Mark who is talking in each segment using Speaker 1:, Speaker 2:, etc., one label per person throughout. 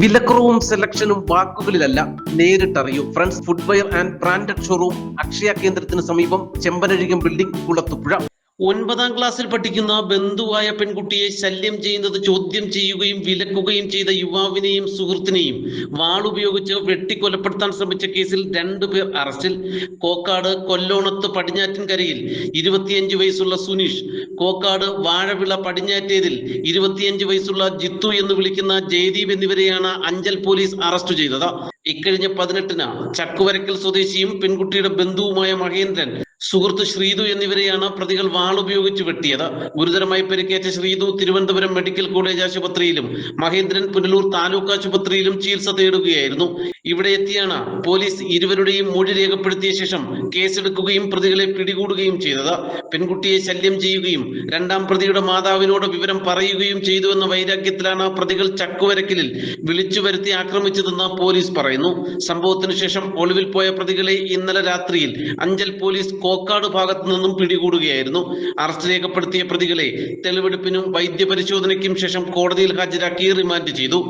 Speaker 1: വിലക്കുറവും സെലക്ഷനും വാക്കുകളിലല്ല നേരിട്ടറിയൂ. Friends footwear and branded showroom Akshaya കേന്ദ്രത്തിന് സമീപം ചെമ്പനഴികം ബിൽഡിംഗ് കുളത്തുപുഴ. ഒൻപതാം ക്ലാസ്സിൽ പഠിക്കുന്ന ബന്ധുവായ പെൺകുട്ടിയെ ശല്യം ചെയ്യുന്നത് ചോദ്യം ചെയ്യുകയും വിലക്കുകയും ചെയ്ത യുവാവിനെയും സുഹൃത്തിനെയും വാളുപയോഗിച്ച് വെട്ടിക്കൊലപ്പെടുത്താൻ ശ്രമിച്ച കേസിൽ രണ്ടുപേർ അറസ്റ്റിൽ. കോക്കാട് കൊല്ലോണത്ത് പടിഞ്ഞാറ്റിൻകരയിൽ ഇരുപത്തിയഞ്ച് വയസ്സുള്ള സുനീഷ് കോക്കാട് വാഴവിള പടിഞ്ഞാറ്റേതിൽ ഇരുപത്തിയഞ്ച് വയസ്സുള്ള ജിത്തു എന്ന് വിളിക്കുന്ന ജയദീപ് എന്നിവരെയാണ് അഞ്ചൽ പോലീസ് അറസ്റ്റ് ചെയ്തത്. ഇക്കഴിഞ്ഞ പതിനെട്ടിന് ചക്കുവരക്കൽ സ്വദേശിയും പെൺകുട്ടിയുടെ ബന്ധുവുമായ മഹേന്ദ്രൻ സുഹൃത്ത് ശ്രീതു എന്നിവരെയാണ് പ്രതികൾ വാളുപയോഗിച്ച് വെട്ടിയത്. ഗുരുതരമായി പരിക്കേറ്റ ശ്രീതു തിരുവനന്തപുരം മെഡിക്കൽ കോളേജ് ആശുപത്രിയിലും മഹേന്ദ്രൻ പുനലൂർ താലൂക്ക് ആശുപത്രിയിലും ചികിത്സ തേടുകയായിരുന്നു. ഇവിടെ എത്തിയാണ് പോലീസ് ഇരുവരുടെയും മൊഴി രേഖപ്പെടുത്തിയ ശേഷം കേസെടുക്കുകയും പ്രതികളെ പിടികൂടുകയും ചെയ്തത്. പെൺകുട്ടിയെ ശല്യം ചെയ്യുകയും രണ്ടാം പ്രതിയുടെ മാതാവിനോട് വിവരം പറയുകയും ചെയ്തുവെന്ന വൈരാഗ്യത്തിലാണ് പ്രതികൾ ചക്കുവരക്കലിൽ വിളിച്ചു വരുത്തി ആക്രമിച്ചതെന്ന് പോലീസ് പറയുന്നു. സംഭവത്തിന് ശേഷം ഒളിവിൽ പോയ പ്രതികളെ ഇന്നലെ രാത്രിയിൽ അഞ്ചൽ പോലീസ് കോക്കാട് ഭാഗത്തു നിന്നും പിടികൂടുകയായിരുന്നു. അറസ്റ്റ് രേഖപ്പെടുത്തിയ പ്രതികളെ തെളിവെടുപ്പിനും വൈദ്യപരിശോധനയ്ക്കും ശേഷം കോടതിയിൽ ഹാജരാക്കി റിമാൻഡ് ചെയ്തു.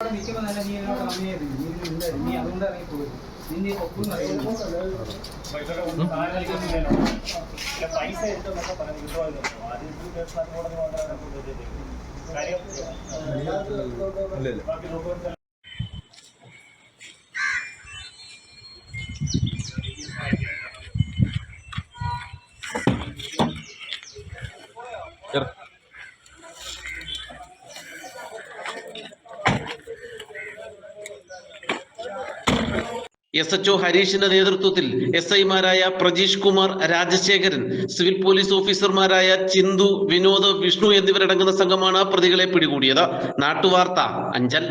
Speaker 2: അവിടെ നിൽക്കുമ്പോൾ തന്നെ നീ നീ ഇതിൽ ഉണ്ടായിരുന്നു നീ അതുകൊണ്ട് ഇറങ്ങിപ്പോയി നിന്റെ ഒപ്പം അറിയുന്നു
Speaker 3: പൈസ എടുത്തെന്നൊക്കെ പറഞ്ഞു ആദ്യം. കാര്യം ബാക്കി
Speaker 1: എസ് എച്ച് ഒ ഹരീഷിന്റെ നേതൃത്വത്തിൽ എസ് ഐമാരായ പ്രജീഷ് കുമാർ രാജശേഖരൻ സിവിൽ പോലീസ് ഓഫീസർമാരായ ചിന്തു വിനോദ് വിഷ്ണു എന്നിവരടങ്ങുന്ന സംഘമാണ് പ്രതികളെ പിടികൂടിയത്. നാട്ടുവാർത്ത അഞ്ചൽ.